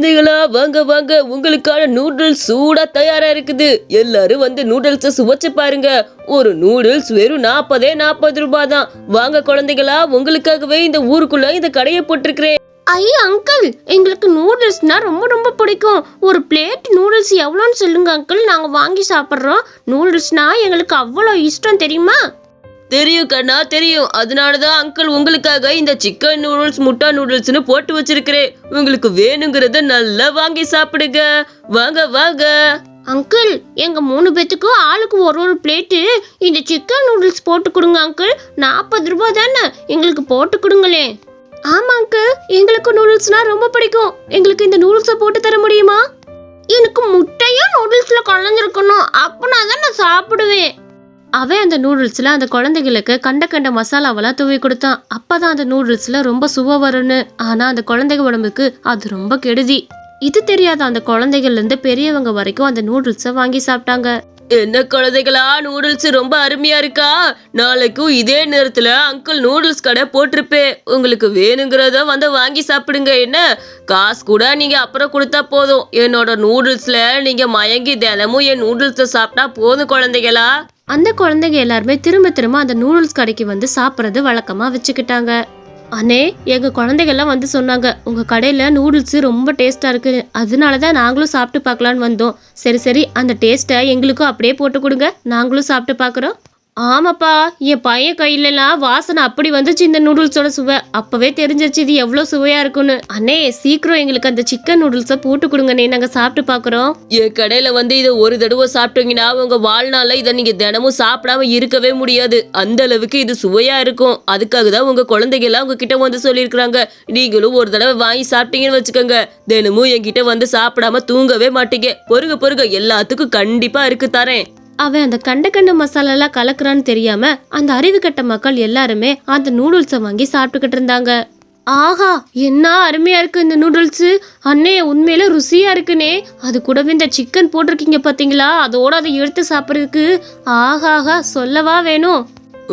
குழந்தைகளா வாங்க வாங்க உங்களுக்கான நூடுல்ஸ் சூடா தயாரா இருக்குது. எல்லாரும் வந்து நூடுல்ஸை சுவைச்சு பாருங்க. ஒரு நூடுல்ஸ் வெறும் நாற்பதே நாற்பது ரூபாய் தான் வாங்க குழந்தைகளா உங்களுக்காகவே இந்த ஊருக்குள்ள இந்த கடையை போட்டிருக்கிறேன். ஐயா அங்கிள் எங்களுக்கு நூடுல்ஸ்னா ரொம்ப ரொம்ப பிடிக்கும். ஒரு பிளேட் நூடுல்ஸ் எவ்வளோன்னு சொல்லுங்க அங்கிள் நாங்கள் வாங்கி சாப்பிட்றோம். நூடுல்ஸ்னா எங்களுக்கு அவ்வளோ இஷ்டம் தெரியுமா? தெரியும் கண்ணா தெரியும். அதனால தான் அங்கிள் உங்களுக்காக இந்த சிக்கன் நூடுல்ஸ் முட்டா நூடுல்ஸ்னு போட்டு வச்சிருக்கிறேன். உங்களுக்கு வேணுங்கிறத நல்லா வாங்கி சாப்பிடுங்க. வாங்க வாங்க. அங்கிள் எங்கள் மூணு பேத்துக்கும் ஆளுக்கு ஒரு ஒரு பிளேட்டு இந்த சிக்கன் நூடுல்ஸ் போட்டு கொடுங்க அங்கிள் நாற்பது ரூபாய் தானே? எங்களுக்கு போட்டு கொடுங்களே. ஆமா அங்கிள் எங்களுக்கு நூடுல்ஸ்னா ரொம்ப பிடிக்கும். எங்களுக்கு இந்த நூடுல்ஸை போட்டு தர முடியுமா? எனக்கு முட்டையும் நூடுல்ஸில் கலந்துருக்கணும். அப்போனா தான் நான் சாப்பிடுவேன். அவன் அந்த நூடுல்ஸில் அந்த குழந்தைகளுக்கு கண்ட கண்ட மசாலாவெல்லாம் தூவி கொடுத்தான். அப்போ தான் அந்த நூடுல்ஸில் ரொம்ப சுவை வரும்னு. ஆனால் அந்த குழந்தைங்க உடம்புக்கு அது ரொம்ப கெடுதி. இது தெரியாத அந்த குழந்தைகள்லேருந்து பெரியவங்க வரைக்கும் அந்த நூடுல்ஸை வாங்கி சாப்பிட்டாங்க. என்ன குழந்தைகளா நூடுல்ஸ் ரொம்ப அருமையா இருக்கா? நாளைக்கும் இதே நேரத்துல அங்கிள் நூடுல்ஸ் கடை போட்டிருப்பேன் உங்களுக்கு வேணுங்கிறத வந்து வாங்கி சாப்பிடுங்க என்ன? காசு கூட நீங்க அப்புறம் கொடுத்தா போதும். என்னோட நூடுல்ஸ்ல நீங்க மயங்கி தினமும் என் நூடுல்ஸை சாப்பிட்டா போதும் குழந்தைகளா. அந்த குழந்தைங்க எல்லாருமே திரும்ப திரும்ப அந்த நூடுல்ஸ் கடைக்கு வந்து சாப்பிட்றது வழக்கமாக வச்சுக்கிட்டாங்க. அண்ணே எங்கள் குழந்தைகள்லாம் வந்து சொன்னாங்க உங்கள் கடையில் நூடுல்ஸு ரொம்ப டேஸ்ட்டாக இருக்குது அதனால தான் நாங்களும் சாப்பிட்டு பார்க்கலான்னு வந்தோம். சரி சரி அந்த டேஸ்ட்டை எங்களுக்கும் அப்படியே போட்டு கொடுங்க. நாங்களும் சாப்பிட்டு பார்க்குறோம். ஆமாப்பா என் பையன் கையிலலாம் வாசனை அப்படி வந்துச்சு இந்த நூடுல்ஸோட சுவை. அப்பவே தெரிஞ்சிருச்சு இது எவ்வளோ சுவையா இருக்குன்னு அண்ணே சீக்கிரம் எங்களுக்கு அந்த சிக்கன் நூடுல்ஸை போட்டு கொடுங்கண்ணே நாங்கள் சாப்பிட்டு பார்க்குறோம். என் கடையில் வந்து இதை ஒரு தடவை சாப்பிட்டீங்கன்னா உங்க வாழ்நாளில் இதை நீங்கள் தினமும் சாப்பிடாம இருக்கவே முடியாது. அந்த அளவுக்கு இது சுவையா இருக்கும். அதுக்காக தான் உங்க குழந்தைகள்லாம் உங்ககிட்ட வந்து சொல்லியிருக்கிறாங்க. நீங்களும் ஒரு தடவை வாங்கி சாப்பிட்டீங்கன்னு வச்சுக்கோங்க. தினமும் என்கிட்ட வந்து சாப்பிடாம தூங்கவே மாட்டீங்க. பொறுக பொறுக எல்லாத்துக்கும் கண்டிப்பா இருக்கு தரேன். அவன் அந்த கண்ட கண்ட மசாலாலாம் கலக்குறான்னு தெரியாம அந்த அறிவு கட்ட மக்கள் எல்லாருமே அந்த நூடுல்ஸை வாங்கி சாப்பிட்டுக்கிட்டு இருந்தாங்க. ஆஹா என்ன அருமையா இருக்கு இந்த நூடுல்ஸ் அண்ணே உண்மையில ருசியா இருக்குனே. அது கூடவே இந்த சிக்கன் போட்டிருக்கீங்க பாத்தீங்களா? அதோட அதை எடுத்து சாப்பிட்றதுக்கு ஆஹாஹா சொல்லவா வேணும்?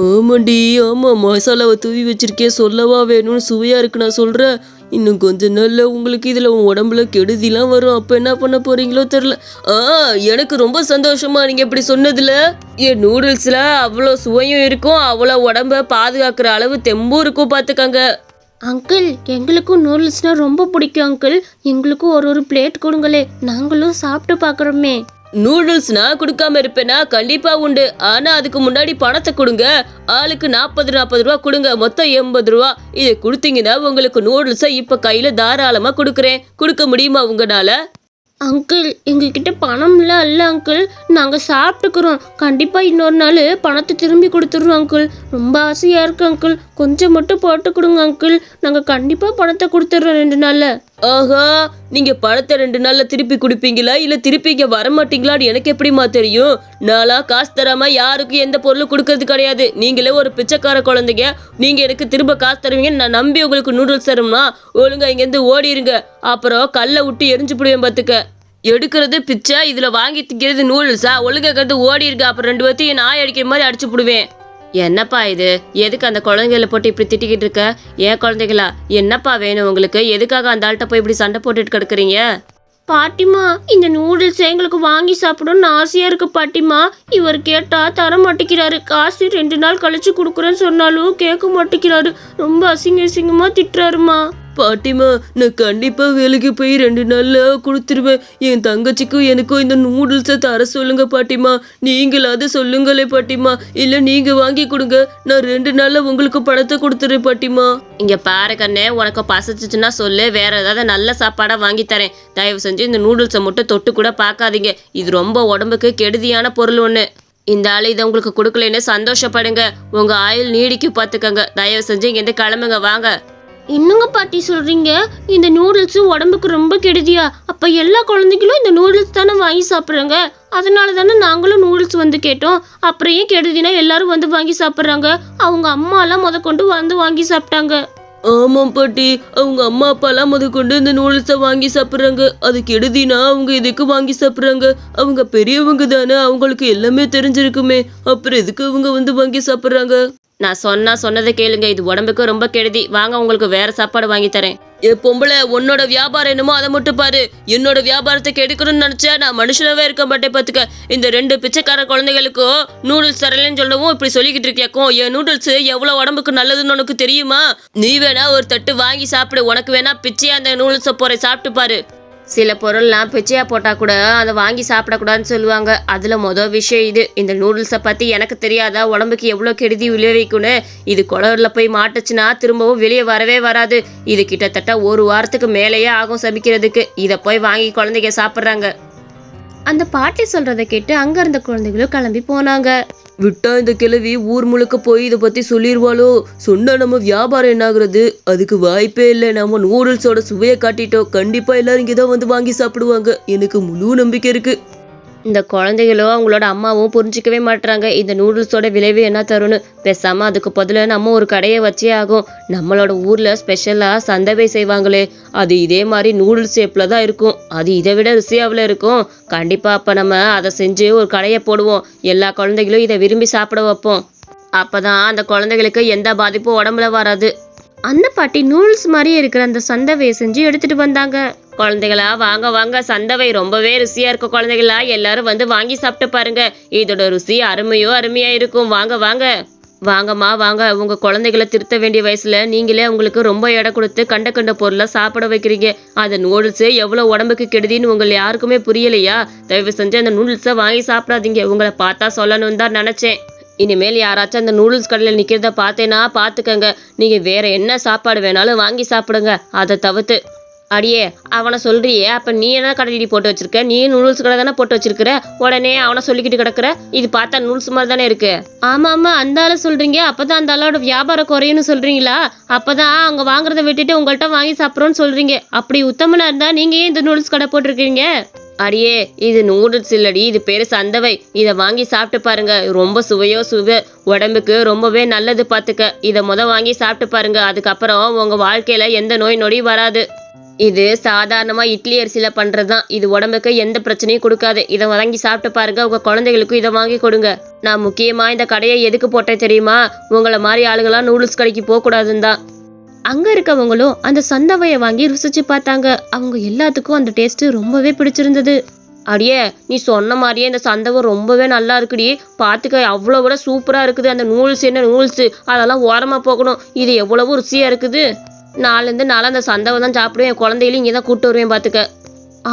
ஆமாண்டி ஆமா மசாலாவை தூவி வச்சிருக்கேன் சொல்லவா வேணும்னு சுவையா இருக்கு நான் சொல்றேன். இன்னும் கொஞ்ச நாளில் உங்களுக்கு இதில் உன் உடம்புல கெடுதிலாம் வரும். அப்போ என்ன பண்ண போறீங்களோ தெரில ஆ எனக்கு ரொம்ப சந்தோஷமா நீங்க இப்படி சொன்னதுல. என் நூடுல்ஸில் அவ்வளோ சுவையும் இருக்கும். அவ்வளோ உடம்ப பாதுகாக்கிற அளவு தெம்பும் இருக்கும் பார்த்துக்கங்க அங்கிள் எங்களுக்கும் நூடுல்ஸ்னால் ரொம்ப பிடிக்கும் அங்கிள். எங்களுக்கும் ஒரு ஒரு பிளேட் கொடுங்களே. நாங்களும் சாப்பிட்டு பார்க்குறோமே நூடுல்ஸ் நான் கொடுக்காம இருப்பேனா? கண்டிப்பா உண்டு. ஆனா அதுக்கு முன்னாடி பணத்தை கொடுங்க. ஆளுக்கு நாற்பது நாற்பது ரூபா கொடுங்க. மொத்தம் எண்பது ரூபா. இதை கொடுத்தீங்கன்னா உங்களுக்கு நூடுல்ஸை இப்ப கையில தாராளமா கொடுக்குறேன். கொடுக்க முடியுமா உங்களால? அங்கிள் எங்ககிட்ட பணம்லாம் இல்லை அங்கிள். நாங்கள் சாப்பிட்டுக்கிறோம். கண்டிப்பாக இன்னொரு நாள் பணத்தை திரும்பி கொடுத்துட்றோம் அங்கிள். ரொம்ப ஆசையாக இருக்கு அங்கிள். கொஞ்சம் மட்டும் போட்டு கொடுங்க அங்கிள். நாங்கள் கண்டிப்பாக பணத்தை கொடுத்துட்றோம் ரெண்டு நாளில். ஆஹா நீங்க பழத்தை ரெண்டு நாள்ல திருப்பி கொடுப்பீங்களா? இல்ல திருப்பி இங்க வரமாட்டீங்களான்னு எனக்கு எப்படிமா தெரியும்? நாளா காசு தராம யாருக்கும் எந்த பொருளும் கொடுக்கறது கிடையாது. நீங்களே ஒரு பிச்சைக்கார குழந்தைங்க. நீங்க எனக்கு திரும்ப காசு தருவீங்கன்னு நான் நம்பி உங்களுக்கு நூடுல்ஸ் தரும்னா ஒழுங்கா இங்கேருந்து ஓடிருங்க. அப்புறம் கல்லை விட்டு எரிஞ்சு போடுவேன் பார்த்துக்க எடுக்கிறது பிச்சை இதுல வாங்கி திங்கிறது நூடுல்ஸா ஒழுங்கா கருந்து ஓடி அப்புறம் ரெண்டு பேர்த்தையும் நாய் அடிக்கிற மாதிரி அடிச்சு போடுவேன். என்னப்பா இது? எதுக்கு அந்த குழந்தைகளை போட்டு இப்படி திட்டிக்கிட்டு இருக்க? ஏன் குழந்தைகளா? என்னப்பா வேணும் உங்களுக்கு? எதுக்காக அந்த ஆள்கிட்ட போய் இப்படி சண்டை போட்டுட்டு கிடக்குறீங்க? பாட்டிமா இந்த நூடுல்ஸ் எங்களுக்கு வாங்கி சாப்பிடணும்னு ஆசையாக இருக்கு பாட்டிமா. இவர் கேட்டால் தர மாட்டேங்கிறாரு. காசு ரெண்டு நாள் கழிச்சு கொடுக்குறேன்னு சொன்னாலும் கேட்க மாட்டேங்கிறாரு. ரொம்ப அசிங்க அசிங்கமாக திட்டுறாருமா. பாட்டிமா நான் கண்டிப்பாக வேலைக்கு போய் ரெண்டு நாளில் கொடுத்துருவேன். என் தங்கச்சிக்கும் எனக்கும் இந்த நூடுல்ஸை தர சொல்லுங்க பாட்டிமா. நீங்களாவது சொல்லுங்களே பாட்டிமா. இல்லை நீங்கள் வாங்கி கொடுங்க. நான் ரெண்டு நாளில் உங்களுக்கு பணத்தை கொடுத்துறேன் பாட்டிமா. இங்கே பாரு கண்ணே உனக்கு பசிச்சுச்சுன்னா சொல்லு. வேற ஏதாவது நல்ல சாப்பாடாக வாங்கி தரேன். தயவு செஞ்சு இந்த நூடுல்ஸை மட்டும் தொட்டு கூட பார்க்காதீங்க. இது ரொம்ப உடம்புக்கு கெடுதியான பொருள் ஒன்று இந்த ஆள் இதை உங்களுக்கு கொடுக்கலன்னு சந்தோஷப்படுங்க. உங்கள் ஆயுள் நீடிக்கு பார்த்துக்கங்க தயவு செஞ்சு இங்கேருந்து கிளம்புங்க. வாங்க. என்னங்க பாட்டி சொல்கிறீங்க இந்த நூடுல்ஸு உடம்புக்கு ரொம்ப கெடுதியா? அப்போ எல்லா குழந்தைகளும் இந்த நூடுல்ஸ் தானே வாங்கி சாப்பிட்றாங்க? அதனால தானே நாங்களும் நூடுல்ஸ் வந்து கேட்டோம். அப்புறம் ஏன் கெடுதினா எல்லாரும் வந்து வாங்கி சாப்பிட்றாங்க? அவங்க அம்மாலாம் முத கொண்டு வந்து வாங்கி சாப்பிட்டாங்க. ஆமாம் பாட்டி. அவங்க அம்மா அப்பாலாம் முத கொண்டு இந்த நூடுல்ஸை வாங்கி சாப்பிட்றாங்க. அது கெடுதினா அவங்க எதுக்கு வாங்கி சாப்பிட்றாங்க? அவங்க பெரியவங்க தானே. அவங்களுக்கு எல்லாமே தெரிஞ்சிருக்குமே. அப்புறம் எதுக்கு அவங்க வந்து வாங்கி சாப்பிட்றாங்க? நான் சொன்னா சொன்னதை கேளுங்க. இது உடம்புக்கு ரொம்ப கெடுதி. வாங்க உங்களுக்கு வேற சாப்பாடு வாங்கி தரேன். ஏ பொம்பளை உன்னோட வியாபாரம் என்னமோ அதை மட்டும் பாரு. என்னோட வியாபாரத்தை கெடுக்கணும்னு நினைச்சா நான் மனுஷனாவே இருக்க மாட்டேன் பாத்துக்க. இந்த ரெண்டு பிச்சைக்கார குழந்தைகளுக்கும் நூடுல்ஸ் தரலன்னு சொல்லவும் இப்படி சொல்லிக்கிட்டு இருக்கியாக்கும் என் நூடுல்ஸ் எவ்வளவு உடம்புக்கு நல்லதுன்னு உனக்கு தெரியுமா? நீ வேணா ஒரு தட்டு வாங்கி சாப்பிடு. உனக்கு வேணா பிச்சையா அந்த நூடுல்ஸை போற சாப்பிட்டு பாரு. சில பொருள்லாம் பிச்சையா போட்டால் கூட அதை வாங்கி சாப்பிடக்கூடாதுன்னு சொல்லுவாங்க. அதில் மொதல் விஷயம் இது. இந்த நூடுல்ஸை பற்றி எனக்கு தெரியாதா? உடம்புக்கு எவ்வளோ கெடுதி விளைவிக்கும்னு? இது குளர்ல போய் மாட்டுச்சுன்னா திரும்பவும் வெளியே வரவே வராது. இது கிட்டத்தட்ட ஒரு வாரத்துக்கு மேலேயே ஆகும் சமைக்கிறதுக்கு இதை போய் வாங்கி குழந்தைங்க சாப்பிட்றாங்க. அந்த பாட்டி சொல்கிறத கேட்டு அங்கே இருந்த குழந்தைகளும் கிளம்பி போனாங்க. விட்டா இந்த கிழவி ஊர் முழுக்க போய் இதை பத்தி சொல்லிடுவாளோ சொன்னா நம்ம வியாபாரம் என்னாகிறது? அதுக்கு வாய்ப்பே இல்லை. நம்ம நூடுல்ஸோட சுவையை காட்டிட்டோம். கண்டிப்பா எல்லாரும் இங்கே தான் வந்து வாங்கி சாப்பிடுவாங்க. எனக்கு முழு நம்பிக்கை இருக்கு. இந்த குழந்தைகளும் அவங்களோட அம்மாவும் புரிஞ்சிக்கவே மாட்டுறாங்க இந்த நூடுல்ஸோட விளைவு என்ன தரும்னு. பேசாம அதுக்கு பதிலாக நம்ம ஒரு கடையை வச்சே ஆகும். நம்மளோட ஊர்ல ஸ்பெஷலா சந்தவை செய்வாங்களே. அது இதே மாதிரி நூடுல்ஸ் ஷேப்ல தான் இருக்கும். அது இதை விட ருசியாவில் இருக்கும். கண்டிப்பா அப்ப நம்ம அதை செஞ்சு ஒரு கடையை போடுவோம். எல்லா குழந்தைகளும் இதை விரும்பி சாப்பிட வைப்போம். அப்பதான் அந்த குழந்தைகளுக்கு எந்த பாதிப்பும் உடம்புல வராது. அந்த பாட்டி நூடுல்ஸ் மாதிரியே இருக்கிற அந்த சந்தவையை செஞ்சு எடுத்துட்டு வந்தாங்க. குழந்தைகளா வாங்க வாங்க. சந்தவை ரொம்பவே ருசியா இருக்கும் குழந்தைகளா. எல்லாரும் வந்து வாங்கி சாப்பிட்டு பாருங்க. இதோட ருசி அருமையோ அருமையா இருக்கும். வாங்க வாங்க. வாங்கம்மா வாங்க. உங்க குழந்தைகளை திருத்த வேண்டிய வயசுல நீங்களே உங்களுக்கு ரொம்ப எடை கொடுத்து கண்ட கண்ட பொருளை சாப்பிட வைக்கிறீங்க. அந்த நூடுல்ஸ் எவ்வளவு உடம்புக்கு கெடுதின்னு உங்களை யாருக்குமே புரியலையா? தயவு செஞ்சு அந்த நூடுல்ஸை வாங்கி சாப்பிடாதீங்க. உங்களை பார்த்தா சொல்லணும்னு தான் நினைச்சேன். இனிமேல் யாராச்சும் அந்த நூடுல்ஸ் கடையில் நிற்கிறத பார்த்தேன்னா பார்த்துக்கங்க. நீங்கள் வேற என்ன சாப்பாடு வேணாலும் வாங்கி சாப்பிடுங்க. அதை தவிர்த்து அடியே அவனை சொல்றியே அப்ப நீ என்ன கடைடி போட்டு வச்சிருக்க? நீ நூடுல்ஸ் கடை தானே போட்டு வச்சிருக்கிற? உடனே அவனை சொல்லிக்கிட்டு கிடக்குற? இது பார்த்தா நூடுல்ஸ் மாதிரி தானே இருக்கு. ஆமா ஆமா அந்த ஆளு சொல்றீங்க. அப்பதான் அந்த ஆளோட வியாபாரம் குறையும்னு சொல்றீங்களா? அப்பதான் அவங்க வாங்குறத விட்டுட்டு உங்கள்கிட்ட வாங்கி சாப்பிட்றோன்னு சொல்றீங்க. அப்படி உத்தமனா இருந்தா நீங்க ஏன் இந்த நூடுல்ஸ் கடை போட்டிருக்கீங்க அடியே இது நூடுல்ஸ் இல்லடி இது பேர் சந்தவை. இதை வாங்கி சாப்பிட்டு பாருங்க. ரொம்ப சுவையோ சுவை உடம்புக்கு ரொம்பவே நல்லது பார்த்துக்க இதை முத வாங்கி சாப்பிட்டு பாருங்க. அதுக்கப்புறம் உங்க வாழ்க்கையில எந்த நோய் நொடியும் வராது. இது சாதாரணமாக இட்லி அரிசியில பண்றதுதான். இது உடம்புக்கு எந்த பிரச்சனையும் கொடுக்காது. இதை வாங்கி சாப்பிட்டு பாருங்க. உங்கள் குழந்தைகளுக்கும் இதை வாங்கி கொடுங்க. நான் முக்கியமாக இந்த கடையை எதுக்கு போட்டேன் தெரியுமா? உங்களை மாதிரி ஆளுங்களாம் நூடுல்ஸ் கடைக்கு போகக்கூடாதுன்னு தான். அங்க இருக்கவங்களும் அந்த சந்தவையை வாங்கி ருசிச்சு பார்த்தாங்க. அவங்க எல்லாத்துக்கும் அந்த டேஸ்ட் ரொம்பவே பிடிச்சிருந்தது. அடியே நீ சொன்ன மாதிரியே இந்த சந்தவை ரொம்பவே நல்லா இருக்குடி. பார்த்துக்க அவ்வளோ விட சூப்பராக இருக்குது. அந்த நூல்ஸ் என்ன நூல்ஸு அதெல்லாம் ஓரமாக போகணும். இது எவ்வளவு ருசியாக இருக்குது. நாலுலேருந்து நாளாக அந்த சந்தவை தான் சாப்பிடுவேன். என் குழந்தைகளையும் இங்கே தான் கூப்பிட்டு வருவேன் பார்த்துக்க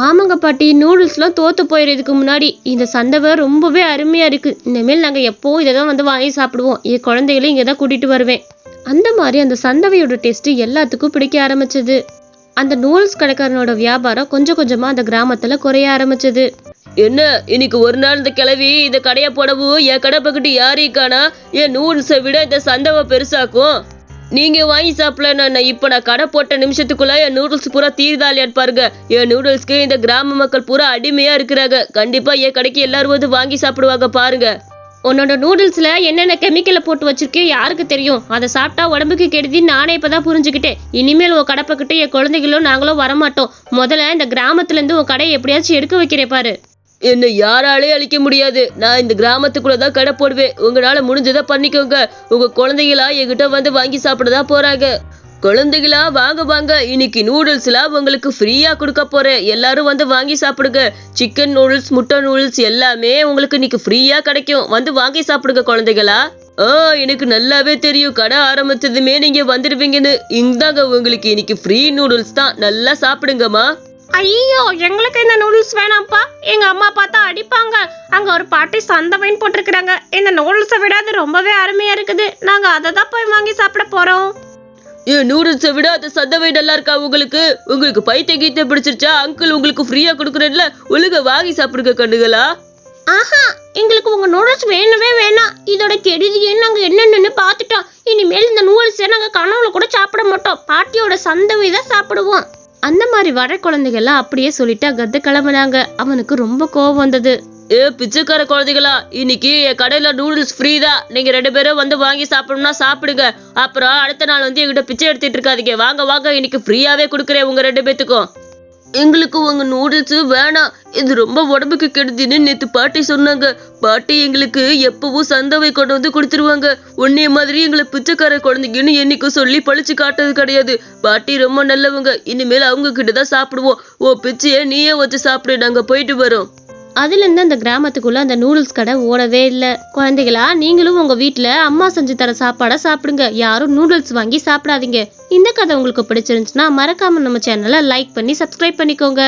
ஆமாங்க பாட்டி நூடுல்ஸ்லாம் தோற்று போயிடுறதுக்கு முன்னாடி. இந்த சந்தவை ரொம்பவே அருமையாக இருக்குது இனிமேல் நாங்கள் எப்போவும் இதை தான் வந்து வாங்கி சாப்பிடுவோம். என் குழந்தைகளையும் இங்கே தான் கூட்டிகிட்டு வருவேன். அந்த மாதிரி அந்த சந்தவையோட டேஸ்ட் எல்லாத்துக்கும் பிடிக்க ஆரம்பிச்சது. அந்த நூல்ஸ் கடைக்காரனோட வியாபாரம் கொஞ்சம் கொஞ்சமா அந்த கிராமத்துல குறைய ஆரம்பிச்சது. என்ன இன்னைக்கு ஒரு நாள் இந்த கிளவி இந்த கடையை போடவும் என் கடை பக்கத்து யாரையும் என் நூடுல்ஸை விட இந்த சந்தவை பெருசாக்கும். நீங்க வாங்கி சாப்பிடலன்னு இப்ப நான் கடை போட்ட நிமிஷத்துக்குள்ள என் நூடுல்ஸ் பூரா தீர்தாலியான்னு பாருங்க. என் நூடுல்ஸ்க்கு இந்த கிராம மக்கள் பூரா அடிமையா இருக்கிறாங்க. கண்டிப்பா என் கடைக்கு எல்லாரும் வந்து வாங்கி சாப்பிடுவாங்க பாருங்க. உன்னோட நூடுல்ஸில் என்னென்ன கெமிக்கலை போட்டு வச்சிருக்கியோ யாருக்கு தெரியும்? அதை சாப்பிட்டா உடம்புக்கு கெடுதின்னு நானே இப்போ தான் புரிஞ்சுக்கிட்டேன். இனிமேல் உன் கடப்பக்கிட்ட என் குழந்தைகளும் நாங்களும் வரமாட்டோம். முதல்ல இந்த கிராமத்துலேருந்து உன் கடையை எப்படியாச்சும் எடுக்க வைக்கிறே பாரு. என்னை யாராலே அழிக்க முடியாது. நான் இந்த கிராமத்துக்குள்ள தான் கடை போடுவேன். உங்களால முடிஞ்சதை பண்ணிக்கோங்க. உங்க குழந்தைகளா என்கிட்ட வந்து வாங்கி சாப்பிட தான் போறாங்க. குழந்தைகளா வாங்க வாங்க. இன்னைக்கு நூடுல்ஸ்லாம் உங்களுக்கு ஃப்ரீயா கொடுக்க போறேன். எல்லாரும் வந்து வாங்கி சாப்பிடுங்க. சிக்கன் நூடுல்ஸ் முட்டை நூடுல்ஸ் எல்லாமே உங்களுக்கு இன்னைக்கு ஃப்ரீயா கிடைக்கும். வந்து வாங்கி சாப்பிடுங்க குழந்தைகளா. ஆ எனக்கு நல்லாவே தெரியும். கடை ஆரம்பிச்சதுமே நீங்க வந்துடுவீங்கன்னு இந்தாங்க உங்களுக்கு இன்னைக்கு ஃப்ரீ நூடுல்ஸ் தான். நல்லா சாப்பிடுங்கம்மா. ஐயோ எங்களுக்கு இந்த நூடுல்ஸ் வேணாம்ப்பா? எங்க அம்மா பார்த்தா அடிப்பாங்க. அங்க ஒரு பாட்டி சந்தவைன்னு போட்டிருக்கிறாங்க. இந்த நூடுல்ஸை விட அது ரொம்பவே அருமையா இருக்குது. நாங்க அதை தான் போய் வாங்கி சாப்பிட போறோம். ஏன் நூடுல்ஸை விட அந்த சந்தவை நல்லா இருக்கா உங்களுக்கு? உங்களுக்கு பைத்திய கீத்தை பிடிச்சிருச்சா? அங்கிள் உங்களுக்கு ஃப்ரீயா கொடுக்குறேன்ல? ஒழுங்க வாங்கி சாப்பிடுங்க கண்ணுகளா? ஆஹா எங்களுக்கு உங்க நூடுல்ஸ் வேணவே வேணாம். இதோட கெடுதியே நாங்க என்னென்னு பார்த்துட்டோம். இனிமேல் இந்த நூடுல்ஸை நாங்க கனவுல கூட சாப்பிட மாட்டோம். பாட்டியோட சந்தவை தான் சாப்பிடுவோம். அந்த மாதிரி வர குழந்தைகள்லாம் அப்படியே சொல்லிட்டு அங்கத்து கிளம்புனாங்க அவனுக்கு ரொம்ப கோவம் வந்தது. ஏ பிச்சைக்கார குழந்தைகளா இன்னைக்கு என் கடையில நூடுல்ஸ் ஃப்ரீ தான். நீங்க ரெண்டு பேரும் வந்து வாங்கி சாப்பிடணும்னா சாப்பிடுங்க. அப்புறம் அடுத்த நாள் வந்து எங்கிட்ட பிச்சை எடுத்துட்டு இருக்காதீங்க. வாங்க வாங்க இன்னைக்கு ஃப்ரீயாவே கொடுக்குறேன் உங்க ரெண்டு பேத்துக்கும். எங்களுக்கு உங்க நூடுல்ஸ் வேணாம். இது ரொம்ப உடம்புக்கு கெடுதின்னு நேத்து பாட்டி சொன்னாங்க. பாட்டி எங்களுக்கு எப்பவும் சந்தவை கொண்டு வந்து கொடுத்துருவாங்க. உன்னைய மாதிரி எங்களை பிச்சைக்கார குழந்தைங்கன்னு என்னைக்கும் சொல்லி பழிச்சு காட்டுறது கிடையாது. பாட்டி ரொம்ப நல்லவங்க. இனிமேல் அவங்க கிட்ட தான் சாப்பிடுவோம். ஓ பிச்சைய நீயே வச்சு சாப்பிடு. நாங்க போயிட்டு வரோம். அதுலேருந்து அந்த கிராமத்துக்குள்ளே அந்த நூடுல்ஸ் கடை ஓடவே இல்லை. குழந்தைகளா நீங்களும் உங்கள் வீட்டில் அம்மா செஞ்சு தர சாப்பாடை சாப்பிடுங்க. யாரும் நூடுல்ஸ் வாங்கி சாப்பிடாதீங்க. இந்த கதை உங்களுக்கு பிடிச்சிருந்துச்சுன்னா மறக்காமல் நம்ம சேனலை லைக் பண்ணி சப்ஸ்கிரைப் பண்ணிக்கோங்க.